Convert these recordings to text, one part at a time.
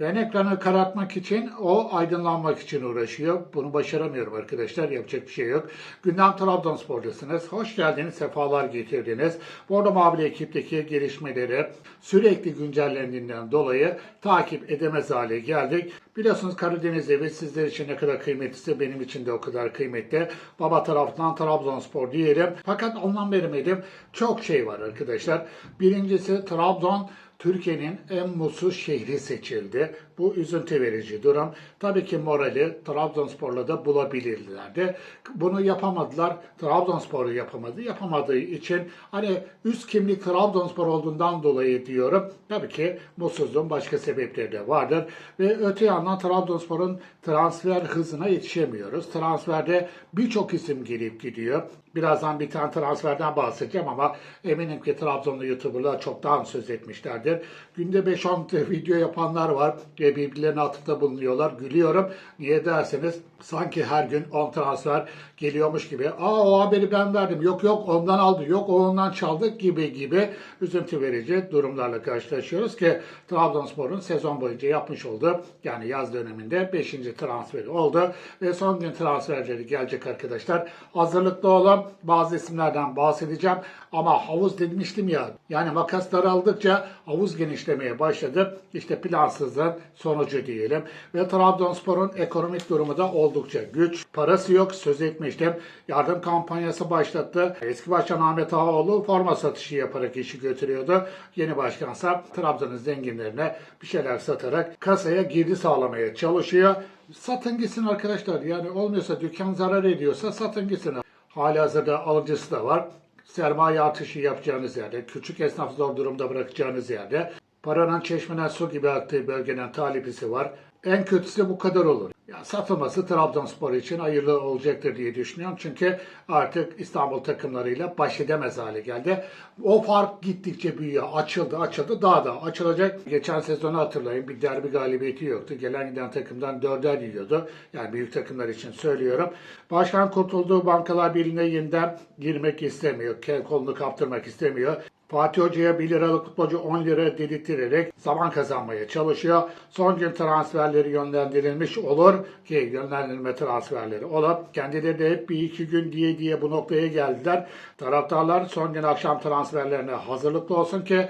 Ben ekranı karartmak için, o aydınlanmak için uğraşıyor. Bunu başaramıyorum arkadaşlar, yapacak bir şey yok. Gündem Trabzonspor'dasınız. Hoş geldiniz, sefalar getirdiniz. Arada Mavili ekipteki gelişmeleri sürekli güncellendiğinden dolayı takip edemez hale geldik. Biliyorsunuz Karadeniz evi sizler için ne kadar kıymetliyse benim için de o kadar kıymetli. Baba taraftan Trabzonspor diyelim. Fakat anlam veremedim. Çok şey var arkadaşlar. Birincisi Trabzon Türkiye'nin en mutsuz şehri seçildi. Bu üzüntü verici durum. Tabii ki morali Trabzonspor'la da bulabilirlerdi. Bunu yapamadılar. Trabzonspor'u yapamadı. Yapamadığı için hani üst kimlik Trabzonspor olduğundan dolayı diyorum. Tabii ki mutsuzluğun başka sebepleri de vardır. Ve öte yandan Trabzonspor'un transfer hızına yetişemiyoruz. Transferde birçok isim gelip gidiyor. Birazdan bir tane transferden bahsedeceğim ama eminim ki Trabzonlu YouTuber'lar çoktan söz etmişlerdir. Günde 5-10 video yapanlar var ve birbirlerine atıfta bulunuyorlar. Gülüyorum. Niye derseniz sanki her gün 10 transfer geliyormuş gibi. Aa o haberi ben verdim. Yok yok ondan aldı. Yok o ondan çaldı gibi gibi üzüntü verici durumlarla karşılaşıyoruz ki Trabzonspor'un sezon boyunca yapmış olduğu yani yaz döneminde 5. transferi oldu ve son gün transferleri gelecek arkadaşlar. Hazırlıklı olun. Bazı isimlerden bahsedeceğim ama havuz demiştim ya yani makas daraldıkça havuz genişlemeye başladı. İşte plansızlığın sonucu diyelim. Ve Trabzonspor'un ekonomik durumu da oldukça güç. Parası yok söz etmiştim. Yardım kampanyası başlattı. Eski başkan Ahmet Ağaoğlu forma satışı yaparak işi götürüyordu. Yeni başkansa Trabzon'un zenginlerine bir şeyler satarak kasaya girdi sağlamaya çalışıyor. Satın gitsin arkadaşlar. Yani olmuyorsa dükkan zarar ediyorsa satın gitsin. Hali hazırda alıcısı da var. Sermaye artışı yapacağınız yerde, küçük esnaf zor durumda bırakacağınız yerde, paranın çeşmeden su gibi aktığı bölgeden talipisi var. En kötüsü bu kadar olur. Ya satılması Trabzonspor için hayırlı olacaktır diye düşünüyorum. Çünkü artık İstanbul takımlarıyla baş edemez hale geldi. O fark gittikçe büyüyor. Açıldı, açıldı. Daha da açılacak. Geçen sezonu hatırlayın. Bir derbi galibiyeti yoktu. Gelen giden takımdan dörder yiyordu. Yani büyük takımlar için söylüyorum. Başkan kurtulduğu Bankalar Birliği'ne yeniden girmek istemiyor. Kolunu kaptırmak istemiyor. Fatih Hoca'ya 1 liralık futbolcu 10 lira dedirterek zaman kazanmaya çalışıyor. Son gün transferleri yönlendirilmiş olur ki yönlendirme transferleri olup kendileri de hep bir iki gün diye diye bu noktaya geldiler. Taraftarlar son gün akşam transferlerine hazırlıklı olsun ki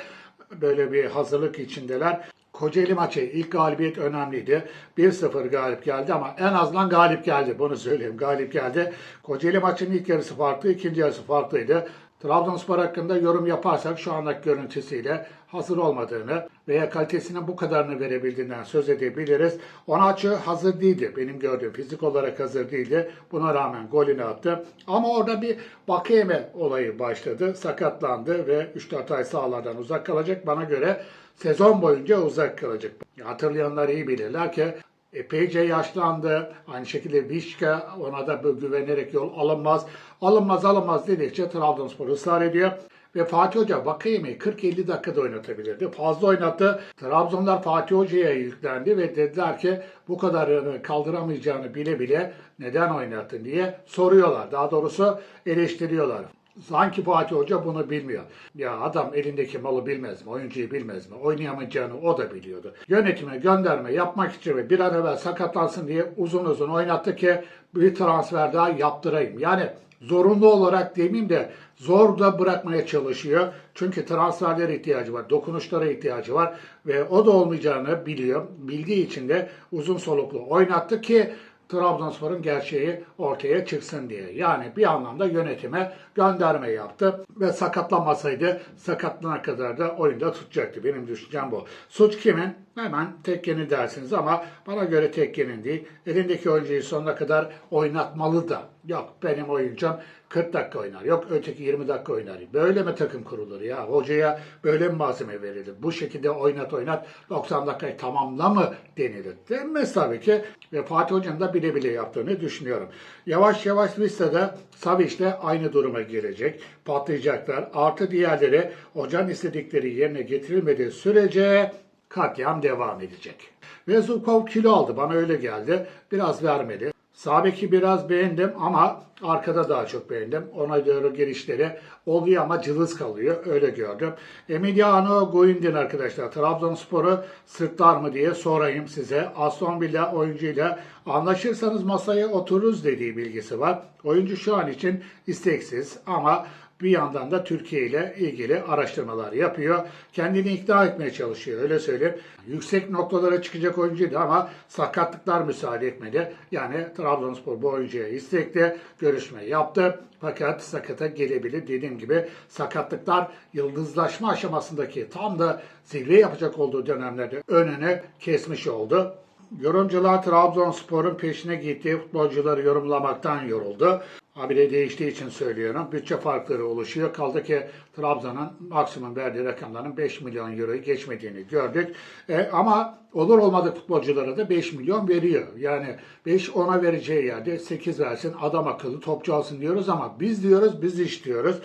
böyle bir hazırlık içindeler. Kocaeli maçı ilk galibiyet önemliydi. 1-0 galip geldi ama en azından galip geldi. Bunu söyleyeyim galip geldi. Kocaeli maçının ilk yarısı farklı, ikinci yarısı farklıydı. Trabzonspor hakkında yorum yaparsak şu andaki görüntüsüyle hazır olmadığını veya kalitesinin bu kadarını verebildiğinden söz edebiliriz. Onaçı hazır değildi. Benim gördüğüm fizik olarak hazır değildi. Buna rağmen golünü attı. Ama orada bir Bakayeme olayı başladı. Sakatlandı ve 3-4 ay sahalardan uzak kalacak. Bana göre sezon boyunca uzak kalacak. Hatırlayanlar iyi bilirler ki epeyce yaşlandı. Aynı şekilde Vişka ona da böyle güvenerek yol alınmaz. Alınmaz alınmaz dedikçe Trabzonspor ısrar ediyor. Ve Fatih Hoca Vakayeme'yi 40-50 dakikada oynatabilirdi. Fazla oynattı. Trabzonlar Fatih Hoca'ya yüklendi ve dediler ki bu kadar kaldıramayacağını bile bile neden oynattın diye soruyorlar. Daha doğrusu eleştiriyorlar. Sanki Fatih Hoca bunu bilmiyor. Ya adam elindeki malı bilmez mi? Oyuncuyu bilmez mi? Oynayamayacağını o da biliyordu. Yönetime gönderme yapmak için ve bir an evvel sakatlansın diye uzun uzun oynattı ki bir transfer daha yaptırayım. Yani zorunlu olarak demeyeyim de zor da bırakmaya çalışıyor. Çünkü transferlere ihtiyacı var, dokunuşlara ihtiyacı var ve o da olmayacağını biliyor. Bildiği için de uzun soluklu oynattı ki Trabzonspor'un gerçeği ortaya çıksın diye. Yani bir anlamda yönetime gönderme yaptı ve sakatlanmasaydı sakatlanana kadar da oyunda tutacaktı. Benim düşüncem bu. Suç kimin? Hemen tekkeni dersiniz ama bana göre tekkenin değil. Elindeki oyuncuyu sonuna kadar oynatmalı da. Yok benim oyuncum 40 dakika oynar. Yok öteki 20 dakika oynar. Böyle mi takım kurulur ya? Hocaya böyle mi malzeme verilir? Bu şekilde oynat oynat 90 dakikayı tamamla mı denilir? Denmez tabii ki. Ve Fatih Hoca'nın da bile bile yaptığını düşünüyorum. Yavaş yavaş listede Savic de aynı duruma gelecek. Patlayacaklar. Artı diğerleri hocanın istedikleri yerine getirilmediği sürece katliam devam edecek. Ve Zubkov kilo aldı. Bana öyle geldi. Biraz vermeli. Sağ beki biraz beğendim ama arkada daha çok beğendim. Ona doğru gelişleri oluyor ama cılız kalıyor. Öyle gördüm. Emiliano Guindin arkadaşlar. Trabzonspor'u sırtlar mı diye sorayım size. Aston Villa oyuncuyla anlaşırsanız masaya otururuz dediği bilgisi var. Oyuncu şu an için isteksiz ama bir yandan da Türkiye ile ilgili araştırmalar yapıyor. Kendini ikna etmeye çalışıyor öyle söyleyeyim. Yüksek noktalara çıkacak oyuncuydu ama sakatlıklar müsaade etmedi. Yani Trabzonspor bu oyuncuya istekli görüşme yaptı. Fakat sakata gelebilir. Dediğim gibi sakatlıklar yıldızlaşma aşamasındaki tam da zirve yapacak olduğu dönemlerde önünü kesmiş oldu. Yorumcular Trabzonspor'un peşine gittiği futbolcuları yorumlamaktan yoruldu. Habire değiştiği için söylüyorum. Bütçe farkları oluşuyor. Kaldı ki Trabzon'un maksimum verdiği rakamların 5 milyon euroyu geçmediğini gördük. E, ama olur olmadık futbolculara da 5 milyon veriyor. Yani 5 ona vereceği yerde 8 versin adam akıllı topçu alsın diyoruz ama biz diyoruz biz istiyoruz.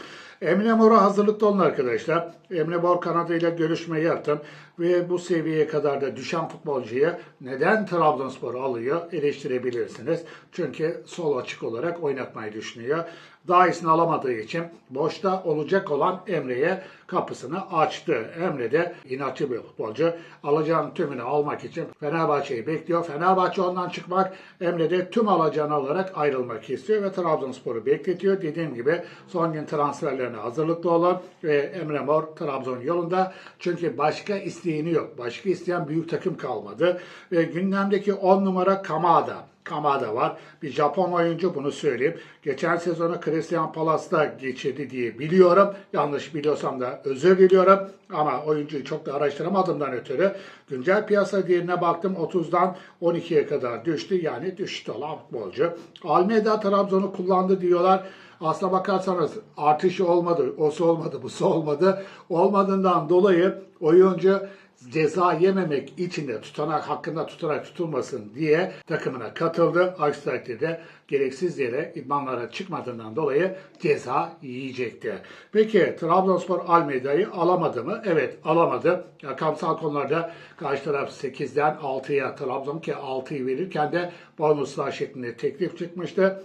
Emre Mor'a hazırlıklı olun arkadaşlar. Emre Mor kanadıyla görüşme yaptım ve bu seviyeye kadar da düşen futbolcuya neden Trabzonspor alıyor eleştirebilirsiniz. Çünkü sol açık olarak oynatmayı düşünüyor. Daha iyisini alamadığı için boşta olacak olan Emre'ye kapısını açtı. Emre de inatçı bir futbolcu. Alacağının tümünü almak için Fenerbahçe'yi bekliyor. Fenerbahçe ondan çıkmak, Emre de tüm alacağını alarak ayrılmak istiyor ve Trabzonspor'u bekletiyor. Dediğim gibi son gün transferlerine hazırlıklı olan ve Emre Mor Trabzon yolunda. Çünkü başka isteğini yok. Başka isteyen büyük takım kalmadı. Ve gündemdeki 10 numara Kamada. Kamada var. Bir Japon oyuncu bunu söyleyeyim. Geçen sezonu Christian Palace'da geçirdi diye biliyorum. Yanlış biliyorsam da özür diliyorum. Ama oyuncuyu çok da araştıramadığımdan ötürü güncel piyasa değerine baktım 30'dan 12'ye kadar düştü. Yani düştü olan futbolcu. Almeida Trabzon'u kullandı diyorlar. Aslına bakarsanız artışı olmadı, osu olmadı, busu olmadı. Olmadığından dolayı oyuncu ceza yememek için de tutanak hakkında tutanak tutulmasın diye takımına katıldı. Aksi takdirde gereksiz yere idmanlara çıkmadığından dolayı ceza yiyecekti. Peki Trabzonspor Almeida'yı alamadı mı? Evet alamadı. Rakamsal konularda karşı taraf 8'den 6'ya Trabzon ki 6'yı verirken de bonuslar şeklinde teklif çıkmıştı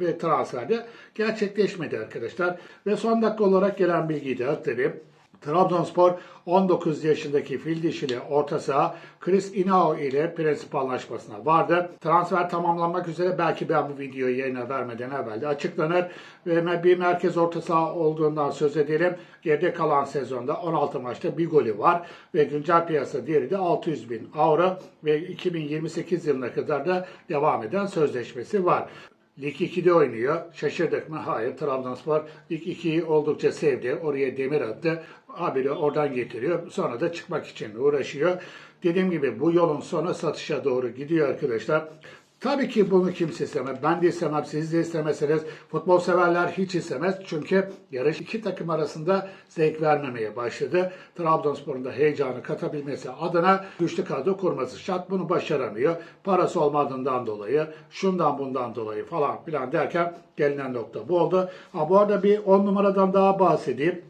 ve transferde gerçekleşmedi arkadaşlar. Ve son dakika olarak gelen bilgiyi de aktarayım. Trabzonspor 19 yaşındaki fil dişili orta saha Chris Inao ile prensip anlaşmasına vardı. Transfer tamamlanmak üzere belki ben bu videoyu yayına vermeden evvel de açıklanır. Ve bir merkez orta saha olduğundan söz edelim. Geride kalan sezonda 16 maçta bir golü var ve güncel piyasa değeri de 600 bin avro ve 2028 yılına kadar da devam eden sözleşmesi var. Lig 2'de oynuyor. Şaşırdık mı? Hayır. Trabzonspor Lig 2'yi oldukça sevdi. Oraya demir attı. Haberi oradan getiriyor. Sonra da çıkmak için uğraşıyor. Dediğim gibi bu yolun sonu satışa doğru gidiyor arkadaşlar. Tabii ki bunu kimse istemez. Ben de istemem, siz de istemezseniz. Futbol severler hiç istemez. Çünkü yarış iki takım arasında zevk vermemeye başladı. Trabzonspor'un da heyecanı katabilmesi adına güçlü kadro kurması şart. Bunu başaramıyor. Parası olmadığından dolayı, şundan bundan dolayı falan filan derken gelinen nokta bu oldu. Ha, bu arada bir 10 numaradan daha bahsedeyim.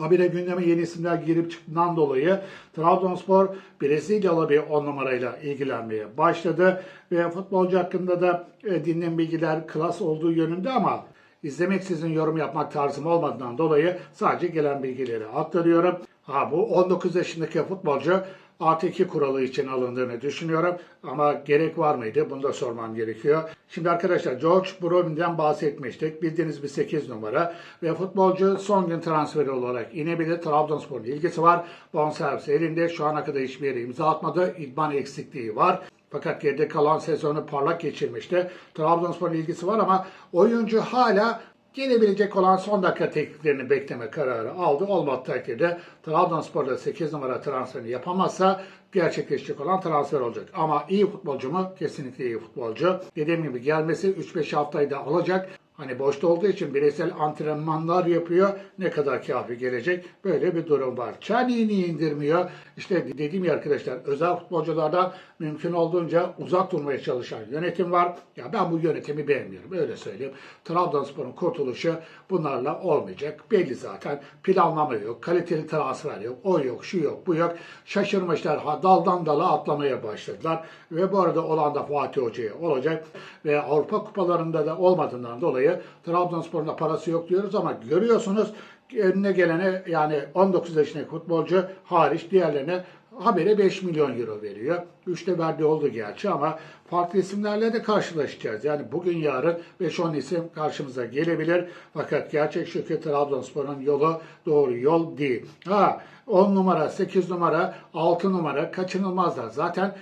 Habire gündeme yeni isimler girip çıktığından dolayı Trabzonspor Brezilyalı bir on numarayla ilgilenmeye başladı. Ve futbolcu hakkında da e, dinlenen bilgiler klas olduğu yönünde ama izlemek sizin yorum yapmak tarzım olmadığından dolayı sadece gelen bilgileri aktarıyorum. Ha bu 19 yaşındaki futbolcu artı 2 kuralı için alındığını düşünüyorum. Ama gerek var mıydı? Bunu da sormam gerekiyor. Şimdi arkadaşlar George Brown'den bahsetmiştik. Bildiğiniz bir 8 numara. Ve futbolcu son gün transferi olarak inebilir. Trabzonspor'un ilgisi var. Bonservis elinde. Şu ana kadar hiçbir yere imza atmadı. İdman eksikliği var. Fakat geride kalan sezonu parlak geçirmişti. Trabzonspor'un ilgisi var ama oyuncu hala gelebilecek olan son dakika tekliflerini bekleme kararı aldı. Olmadı takdirde Trabzonspor'da 8 numara transferini yapamazsa gerçekleşecek olan transfer olacak. Ama iyi futbolcu mu? Kesinlikle iyi futbolcu. Dediğim gibi gelmesi 3-5 haftayı da alacak. Hani boşta olduğu için bireysel antrenmanlar yapıyor. Ne kadar kafi gelecek? Böyle bir durum var. Çaniğini indirmiyor. İşte dediğim ya arkadaşlar özel futbolculardan mümkün olduğunca uzak durmaya çalışan yönetim var. Ya ben bu yönetimi beğenmiyorum. Öyle söyleyeyim. Trabzonspor'un kurtuluşu bunlarla olmayacak. Belli zaten. Planlama yok. Kaliteli transfer yok. O yok, şu yok, bu yok. Şaşırmışlar. Ha, daldan dala atlamaya başladılar. Ve bu arada olan da Fatih Hoca'ya olacak. Ve Avrupa kupalarında da olmadığından dolayı Trabzonspor'un da parası yok diyoruz ama görüyorsunuz önüne gelene yani 19 yaşındaki futbolcu hariç diğerlerine habere 5 milyon euro veriyor. Üçte verdiği oldu gerçi ama farklı isimlerle de karşılaşacağız. Yani bugün yarın 5-10 isim karşımıza gelebilir. Fakat gerçek şu ki Trabzonspor'un yolu doğru yol değil. Ha 10 numara, 8 numara, 6 numara kaçınılmazlar. Zaten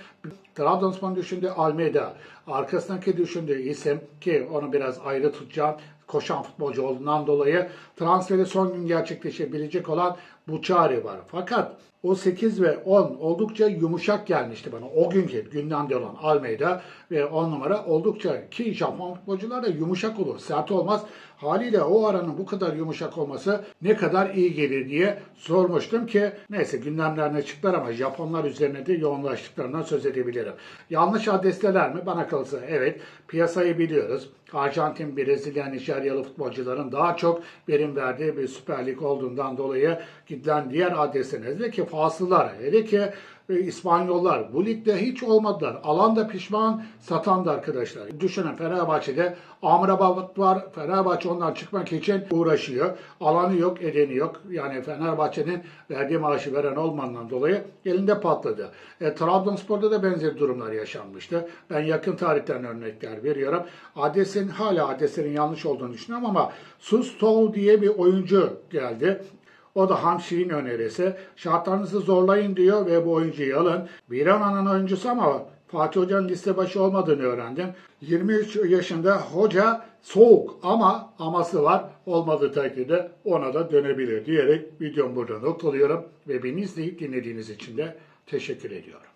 Trabzonspor'un düşündüğü Almeida, arkasındaki düşündüğü isim ki onu biraz ayrı tutacağım koşan futbolcu olduğundan dolayı transferi son gün gerçekleşebilecek olan Buçari var. Fakat o 8 ve 10 oldukça yumuşak gelmişti bana. O günkü gündemde olan Almeida ve 10 numara oldukça ki Japon futbolcular da yumuşak olur. Sert olmaz. Haliyle o aranın bu kadar yumuşak olması ne kadar iyi gelir diye sormuştum ki neyse gündemlerine çıktılar ama Japonlar üzerine de yoğunlaştıklarından söz edebilirim. Yanlış adresteler mi? Bana kalırsa evet. Piyasayı biliyoruz. Arjantin, Brezilya, Nijeryalı futbolcuların daha çok verim verdiği bir Süper Lig olduğundan dolayı gidilen diğer adresler hele ki faslılar, hele ki e, İspanyollar bu ligde hiç olmadılar. Alan da pişman, satan da arkadaşlar. Düşünün Fenerbahçe'de Amrabat var. Fenerbahçe ondan çıkmak için uğraşıyor. Alanı yok, edeni yok. Yani Fenerbahçe'nin verdiği maaşı veren olmandan dolayı elinde patladı. E, Trabzonspor'da da benzer durumlar yaşanmıştı. Ben yakın tarihten örnekler veriyorum. Ades'in hala Ades'in yanlış olduğunu düşünüyorum ama Sustow diye bir oyuncu geldi. O da Hamşi'nin önerisi. Şartlarınızı zorlayın diyor ve bu oyuncuyu alın. Virana'nın oyuncusu ama Fatih Hoca'nın liste başı olmadığını öğrendim. 23 yaşında hoca soğuk ama aması var. Olmadığı takdirde ona da dönebilir diyerek videomu burada noktalıyorum. Ve beni izleyip dinlediğiniz için de teşekkür ediyorum.